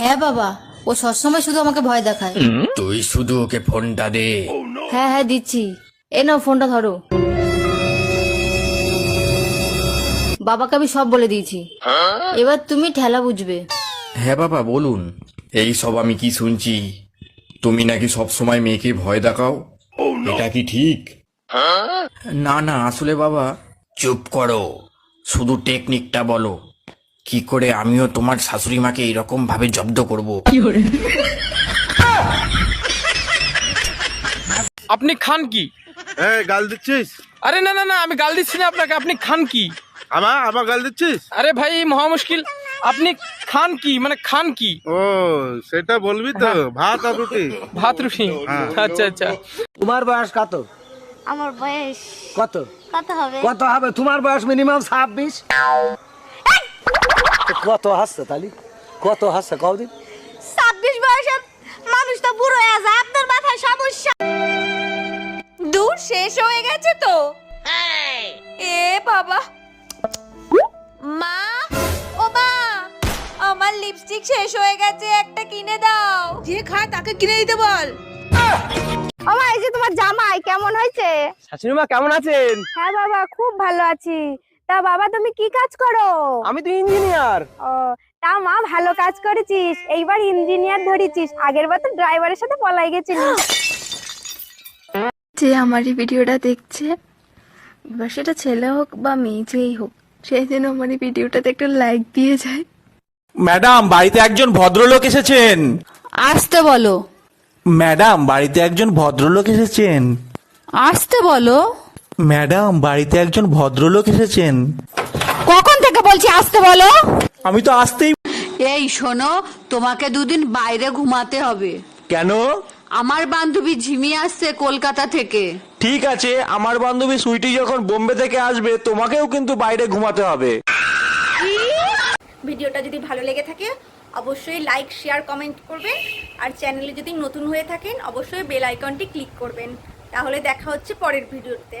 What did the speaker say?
হ্যাঁ বাবা ও সবসময় শুধু আমাকে ভয় দেখায়। তুই শুধু ওকে ফোনটা দে। হ্যাঁ হ্যাঁ দিচ্ছি। এ নাও ফোনটা ধরো। বাবাকে আমি সব বলে দিয়েছি। এবার তুমি ঠেলা বুঝবে। হ্যাঁ বাবা বলুন। এই সব আমি কি শুনছি? তুমি নাকি সব সময় মেয়েকে ভয় দেখাও? এটা কি ঠিক? না না আসলে বাবা চুপ করো। শুধু টেকনিকটা বলো। কি করে আমিও তোমার শাশুড়ি মাকে এরকম ভাবে জব্দ করব? আপনি খান কি? এই গাল দিচ্ছিস? আরে না না না আমি গাল দিচ্ছি না আপনাকে আপনি খান কি? আমার আমার গাল দিচ্ছিস? আরে ভাই মহা মুশকিল আপনি খান কি? মানে খান কি? ও সেটা বলবি তো ভাত আর রুটি। ভাত রুটি। আচ্ছা আচ্ছা। তোমার বয়স কত? আমার বয়স কত? কত হবে? কত হবে? তোমার বয়স মিনিমাম ছাব্বিশ। কত হাসছে তালি? কত হাসছে কদিন ছাব্বিশ বয়সের মানুষ তো বুড়ো হয়ে যায় আপনার মাথায় সমস্যা? দূর শেষ হয়ে গেছে তো। এ বাবা। মা ও মা আমার লিপস্টিক শেষ হয়ে গেছে একটা কিনে দাও। যে খায় তাকে কিনে দিতে বল। আমার এই যে তোমার জামাই কেমন হয়েছে? শাশুড়ি মা কেমন আছেন? হ্যাঁ বাবা খুব ভালো আছি। তা বাবা তুমি কি কাজ করো? আমি তো ইঞ্জিনিয়ার। ও তা মা ভালো কাজ করেছিস? এইবার ইঞ্জিনিয়ার ধরেছিস। আগের বার তো ড্রাইভারের সাথে পলাই গেছিলিস যে আমার এই ভিডিওটা দেখছে বা সেটা ছেলে হোক বা মেয়ে যেই হোক সেই জন্য আমার এই ভিডিওটাতে একটা লাইক দিয়ে যায়। ম্যাডাম বাড়িতে একজন ভদ্রলোক এসেছেন। আসতে বলো। ম্যাডাম বাড়িতে একজন ভদ্রলোক এসেছেন। আসতে বলো। ম্যাডাম বাড়িতে একজন ভদ্রলোক এসেছেন। কখন থেকে বলছি আসতে বলো? আমি তো আসতেই এই শোনো তোমাকে দুদিন বাইরে ঘুমাতে হবে। কেন? আমার বান্ধবী ঝিমি আসছে কলকাতা থেকে। ঠিক আছে আমার বান্ধবী সুইটি যখন বোম্বে থেকে আসবে তোমাকেও কিন্তু বাইরে ঘুমাতে হবে। ভিডিওটা যদি ভালো লেগে থাকে অবশ্যই লাইক শেয়ার কমেন্ট করবেন। আর চ্যানেলে যদি নতুন হয়ে থাকেন অবশ্যই বেল আইকনটি ক্লিক করবেন। তাহলে দেখা হচ্ছে পরের ভিডিওতে।